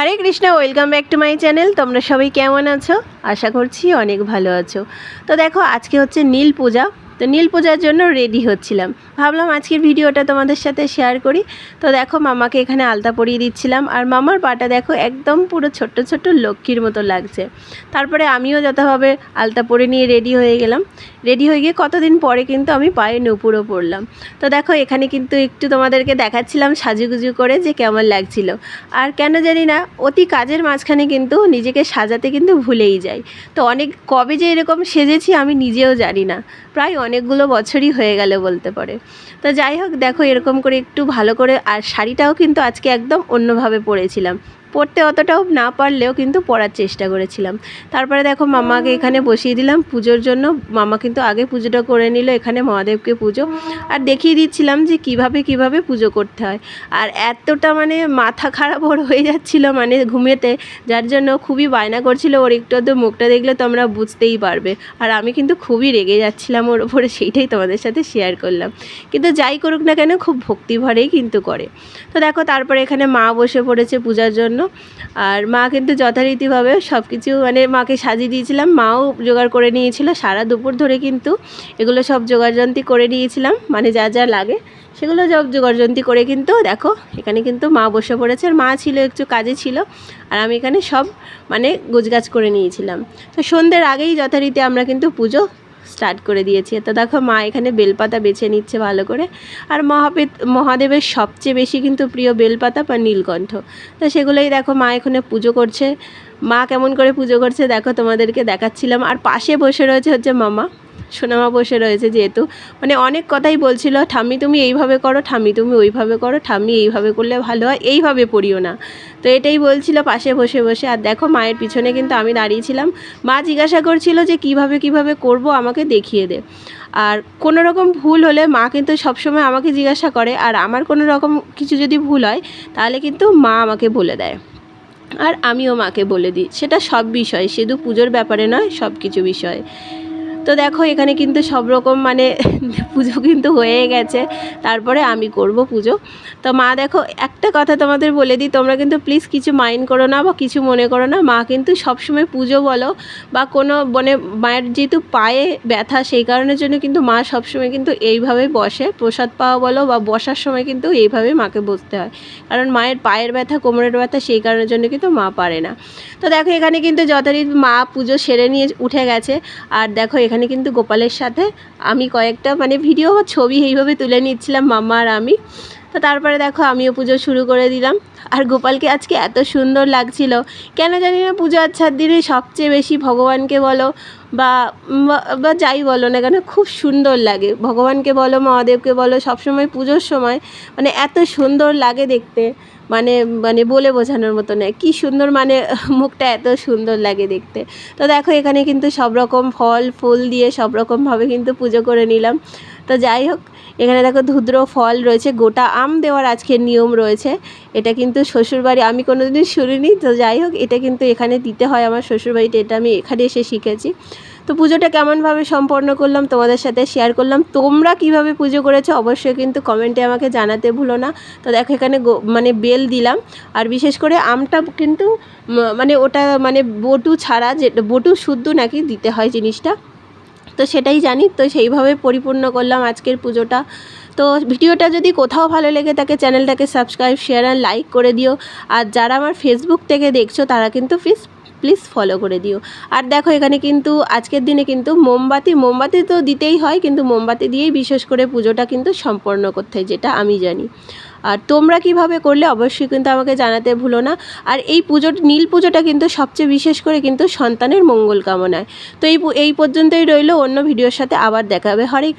Hare Krishna, welcome back to my channel. তোমরা সবাই কেমন আছো? আশা করছি অনেক ভালো আছো। তো দেখো, আজকে হচ্ছে নীল পূজা। তো নীল পূজার জন্য রেডি হচ্ছিলাম। ভাবলাম আজকের ভিডিওটা তোমাদের সাথে শেয়ার করি। তো দেখো, মামাকে এখানে আলতা পরিয়ে দিচ্ছিলাম। আর মামার পাটা দেখো, একদম পুরো ছোট্ট ছোট্ট লক্ষ্মীর মতো লাগছে। তারপরে আমিও যথাভাবে আলতা পরে নিয়ে রেডি হয়ে গেলাম। রেডি হয়ে গিয়ে কতদিন পরে কিন্তু আমি পায়ে নুপুরও পরলাম। তো দেখো, এখানে কিন্তু একটু তোমাদেরকে দেখাচ্ছিলাম সাজুগুজু করে যে কেমন লাগছিল। আর কেন জানি না, অতি কাজের মাঝখানে কিন্তু নিজেকে সাজাতে কিন্তু ভুলেই যাই। তো অনেক, কবে যে এরকম সেজেছি আমি নিজেও জানি না। প্রায় অনেকগুলো বছরই হয়ে গেল বলতে পারে। তো যাই হোক, দেখো এরকম করে একটু ভালো করে আর শাড়িটাও কিন্তু আজকে একদম অন্যভাবে পরেছিলাম। পড়তে অতটাও না পারলেও কিন্তু পড়ার চেষ্টা করেছিলাম। তারপরে দেখো মামাকে এখানে বসিয়ে দিলাম পুজোর জন্য। মামা কিন্তু আগে পুজোটা করে নিল, এখানে মহাদেবকে পুজো। আর দেখিয়ে দিচ্ছিলাম যে কীভাবে কীভাবে পুজো করতে হয়। আর এতটা মানে মাথা খারাপ ওর হয়ে যাচ্ছিল মানে ঘুমেতে, যার জন্য খুবই বায়না করছিল। ওর একটু আধটু মুখটা দেখলে তোমরা বুঝতেই পারবে। আর আমি কিন্তু খুবই রেগে যাচ্ছিলাম ওর ওপরে সেইটাই তোমাদের সাথে শেয়ার করলাম। কিন্তু যাই করুক না কেন, খুব ভক্তিভরেই কিন্তু করে। তো দেখো তারপরে এখানে মা বসে পড়েছে পূজার জন্য। আর মা কিন্তু যথারীতিভাবে সব কিছু মানে মাকে সাজিয়ে দিয়েছিলাম, মাও জোগাড় করে নিয়েছিল। সারা দুপুর ধরে কিন্তু এগুলো সব জোগাড়যন্ত্রী করে নিয়েছিলাম মানে যা যা লাগে সেগুলো সব জোগাড়যন্ত্রী করে কিন্তু দেখো, এখানে কিন্তু মা বসে পড়েছে আর মা ছিল, একটু কাজে ছিল। আর আমি এখানে সব মানে গোছগাছ করে নিয়েছিলাম। তো সন্ধ্যের আগেই যথারীতি আমরা কিন্তু পুজো স্টার্ট করে দিয়েছি। তো দেখো মা এখানে বেলপাতা বেছে নিচ্ছে ভালো করে। আর মহাপে মহাদেবের সবচেয়ে বেশি কিন্তু প্রিয় বেলপাতা বা নীলকণ্ঠ। তো সেগুলোই দেখো মা এখানে পুজো করছে। মা কেমন করে পুজো করছে দেখো তোমাদেরকে দেখাচ্ছিলাম। আর পাশে বসে রয়েছে হচ্ছে মামা। সোনামা বসে রয়েছে যেহেতু। মানে অনেক কথাই বলছিল, ঠাম্মি তুমি এইভাবে করো, ঠাম্মি তুমি ওইভাবে করো, ঠাম্মি এইভাবে করলে ভালো হয়, এইভাবে পড়িও না। তো এটাই বলছিল পাশে বসে বসে। আর দেখো মায়ের পিছনে কিন্তু আমি দাঁড়িয়েছিলাম। মা জিজ্ঞাসা করছিল যে, কীভাবে কীভাবে করব আমাকে দেখিয়ে দে। আর কোনো রকম ভুল হলে মা কিন্তু সবসময় আমাকে জিজ্ঞাসা করে। আর আমার কোনো রকম কিছু যদি ভুল হয়, তাহলে কিন্তু মা আমাকে বলে দেয়। আর আমিও মাকে বলে দিই। সেটা সব বিষয়, শুধু পুজোর ব্যাপারে নয় সব কিছু বিষয়ে। তো দেখো, এখানে কিন্তু সব রকম মানে পুজো কিন্তু হয়ে গেছে। তারপরে আমি করব পুজো। তো মা দেখো, একটা কথা তোমাদের বলে দিই, তোমরা কিন্তু প্লিজ কিছু মাইন্ড করো না বা কিছু মনে করো না। মা কিন্তু সবসময় পুজো বলো বা কোনো মানে মায়ের যেহেতু পায়ে ব্যথা, সেই কারণের জন্য কিন্তু মা সবসময় কিন্তু এইভাবে বসে। প্রসাদ পাওয়া বলো বা বসার সময় কিন্তু এইভাবে মাকে বসতে হয়। কারণ মায়ের পায়ের ব্যথা, কোমরের ব্যথা, সেই কারণের জন্য কিন্তু মা পারে না। তো দেখো, এখানে কিন্তু যথারীতি মা পুজো সেরে নিয়ে উঠে গেছে। আর দেখো, এখানে কিন্তু গোপালের সাথে আমি কয়েকটা মানে ভিডিও ছবি এইভাবে তুলে নিচ্ছিলাম মাম্মা আর আমি। তো তারপরে দেখো আমিও পুজো শুরু করে দিলাম। আর গোপালকে আজকে এত সুন্দর লাগছিল। কেন জানি না পুজো আচ্ছার দিনে সবচেয়ে বেশি ভগবানকে বলো বা বা- যাই বলো না কেন, খুব সুন্দর লাগে। ভগবানকে বলো, মহাদেবকে বলো, সবসময় পুজোর সময় মানে এত সুন্দর লাগে দেখতে। মানে মানে বলে বোঝানোর মতো নয়। কী সুন্দর মানে মুখটা এত সুন্দর লাগে দেখতে। তো দেখো এখানে কিন্তু সব রকম ফল, ফুল দিয়ে সব রকমভাবে কিন্তু পুজো করে নিলাম। তো যাই হোক, এখানে দেখো ধুদ্র ফল রয়েছে, গোটা আম দেওয়ার আজকের নিয়ম রয়েছে। এটা কিন্তু শ্বশুরবাড়ি, আমি কোনো দিন শুনিনি, তো যাই হোক, এটা কিন্তু এখানে দিতে হয় আমার শ্বশুরবাড়িতে, এটা আমি এখানে এসে শিখেছি। তো পুজোটা কেমনভাবে সম্পন্ন করলাম, তোমাদের সাথে শেয়ার করলাম, তোমরা কীভাবে পুজো করেছ অবশ্যই কিন্তু কমেন্টে আমাকে জানাতে ভুলো না। তো দেখো এখানে মানে বেল দিলাম, আর বিশেষ করে আমটা কিন্তু মানে ওটা মানে বটু ছাড়া যে, বটু শুদ্ধ নাকি দিতে হয় জিনিসটা। তো সেটাই জানি, তো সেইভাবে পরিপূর্ণ করলাম আজকের পুজোটা। তো ভিডিওটা যদি কোথাও ভালো লেগে থাকে, চ্যানেলটাকে সাবস্ক্রাইব শেয়ার আর লাইক করে দিও। আর যারা আমার ফেসবুক থেকে দেখছ, তারা কিন্তু প্লিজ প্লিজ ফলো করে দিও। আর দেখো এখানে কিন্তু আজকের দিনে কিন্তু মোমবাতি মোমবাতি তো দিতেই হয়, কিন্তু মোমবাতি দিয়েই বিশেষ করে পুজোটা কিন্তু সম্পন্ন করতে হয়, যেটা আমি জানি। আর তোমরা কীভাবে করলে অবশ্যই কিন্তু আমাকে জানাতে ভুলো না। আর এই পুজো নীল পুজোটা কিন্তু সবচেয়ে বিশেষ করে কিন্তু সন্তানের মঙ্গল কামনায়। তো এই এই পর্যন্তই রইল, অন্য ভিডিওর সাথে আবার দেখাবে হরে।